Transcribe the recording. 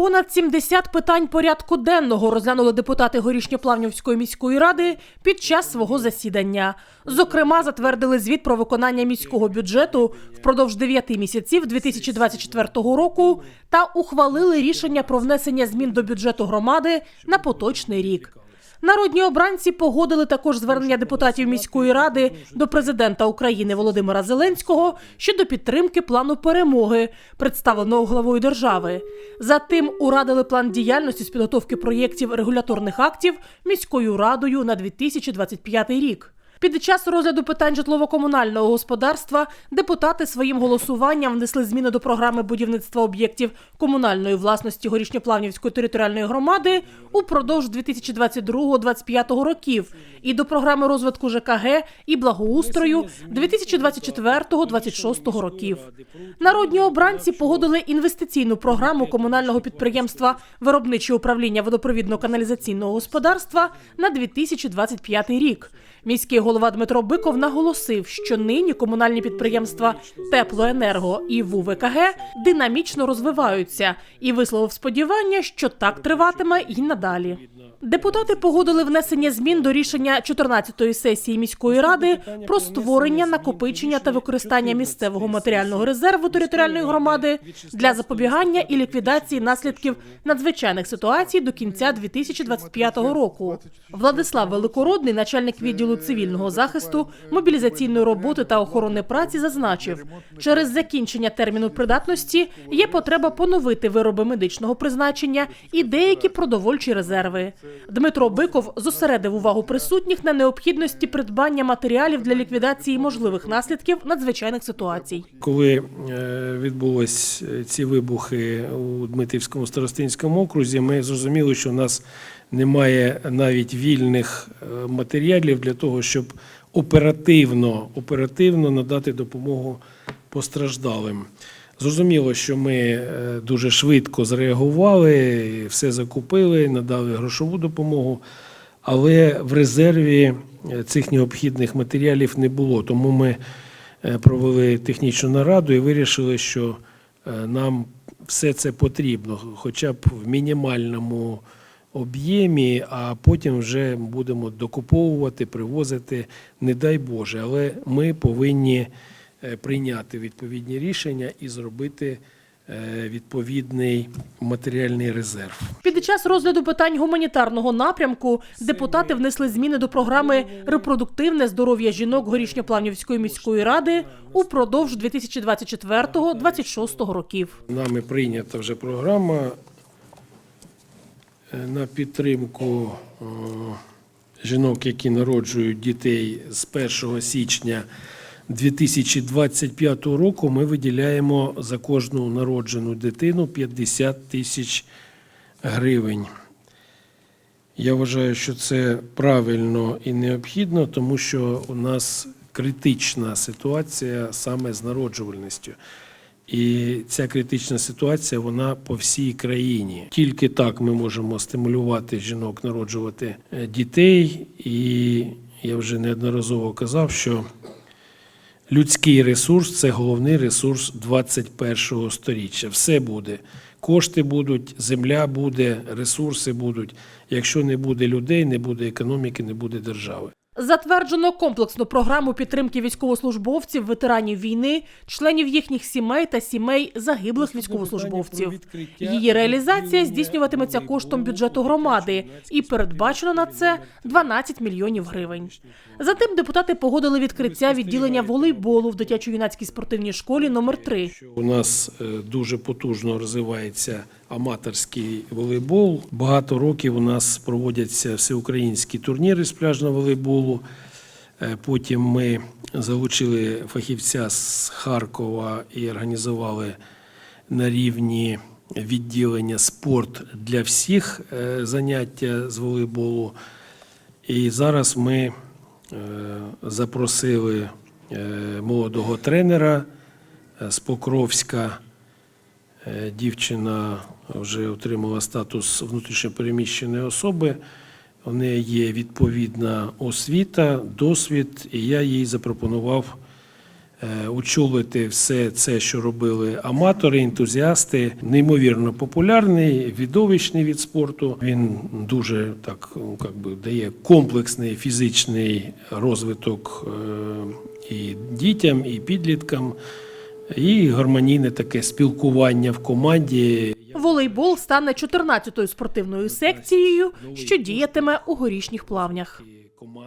Понад 70 питань порядку денного розглянули депутати Горішньоплавнівської міської ради під час свого засідання. Зокрема, затвердили звіт про виконання міського бюджету впродовж 9 місяців 2024 року та ухвалили рішення про внесення змін до бюджету громади на поточний рік. Народні обранці погодили також звернення депутатів міської ради до президента України Володимира Зеленського щодо підтримки плану перемоги, представленого главою держави. Затим урадили план діяльності з підготовки проєктів регуляторних актів міською радою на 2025 рік. Під час розгляду питань житлово-комунального господарства депутати своїм голосуванням внесли зміни до програми будівництва об'єктів комунальної власності Горішньоплавнівської територіальної громади упродовж 2022-2025 років і до програми розвитку ЖКГ і благоустрою 2024-2026 років. Народні обранці погодили інвестиційну програму комунального підприємства Виробниче управління водопровідно-каналізаційного господарства на 2025 рік. Міський голова Дмитро Биков наголосив, що нині комунальні підприємства Теплоенерго і ВУВКГ динамічно розвиваються і висловив сподівання, що так триватиме і надалі. Депутати погодили внесення змін до рішення 14-ї сесії міської ради про створення, накопичення та використання місцевого матеріального резерву територіальної громади для запобігання і ліквідації наслідків надзвичайних ситуацій до кінця 2025 року. Владислав Великородний, начальник відділу цивільного захисту, мобілізаційної роботи та охорони праці, зазначив, через закінчення терміну придатності є потреба поновити вироби медичного призначення і деякі продовольчі резерви. Дмитро Биков зосередив увагу присутніх на необхідності придбання матеріалів для ліквідації можливих наслідків надзвичайних ситуацій. Коли е, відбулись е, ці вибухи у Дмитрівському старостинському окрузі, ми зрозуміли, що в нас немає навіть вільних е, матеріалів для того, щоб оперативно, оперативно надати допомогу постраждалим. Зрозуміло, що ми е, дуже швидко зреагували, все закупили, надали грошову допомогу, але в резерві е, цих необхідних матеріалів не було. Тому ми е, провели технічну нараду і вирішили, що нам все це потрібно, хоча б в мінімальному об'ємі, а потім вже будемо докуповувати, привозити, не дай Боже. Але ми повинні прийняти відповідні рішення і зробити е, відповідний матеріальний резерв. Під час розгляду питань гуманітарного напрямку депутати внесли зміни до програми Репродуктивне здоров'я жінок Горішньоплавнівської міської ради упродовж 2024-2026 років. Нами прийнята вже програма е, на підтримку е, жінок, які народжують дітей з 1 січня 2025 року. Ми виділяємо за кожну народжену дитину 50 тисяч гривень. Я вважаю, що це правильно і необхідно, тому що у нас критична ситуація саме з народжувальністю. І ця критична ситуація вона по всій країні. Тільки так ми можемо стимулювати жінок народжувати е, дітей. І я вже неодноразово казав, що людський ресурс це головний ресурс 21-го сторіччя. Все буде. Кошти будуть, земля буде, ресурси будуть. Якщо не буде людей, не буде економіки, не буде держави. Затверджено комплексну програму підтримки військовослужбовців, ветеранів війни, членів їхніх сімей та сімей загиблих військовослужбовців. Її реалізація здійснюватиметься коштом бюджету громади і передбачено на це 12 мільйонів гривень. Затим депутати погодили відкриття відділення волейболу в дитячо-юнацькій спортивній школі номер 3 У нас е, дуже потужно розвивається аматорський волейбол. Багато років у нас проводяться всеукраїнські турніри з пляжного волейболу. Е, Потім ми залучили фахівця з Харкова і організували на рівні відділення спорт для всіх е, заняття з волейболу. І зараз ми е, запросили молодого тренера з Покровська. Дівчина вже отримала статус внутрішньопереміщеної особи. У неї є відповідна освіта, досвід, і я їй запропонував е, очолити все це, що робили аматори, ентузіасти. Неймовірно популярний, відовищний від спорту. Він дуже так ну, как би, дає комплексний фізичний розвиток е, і дітям, і підліткам, і гармонійне таке спілкування в команді. Волейбол стане 14-ю спортивною секцією, що діятиме у горішніх плавнях.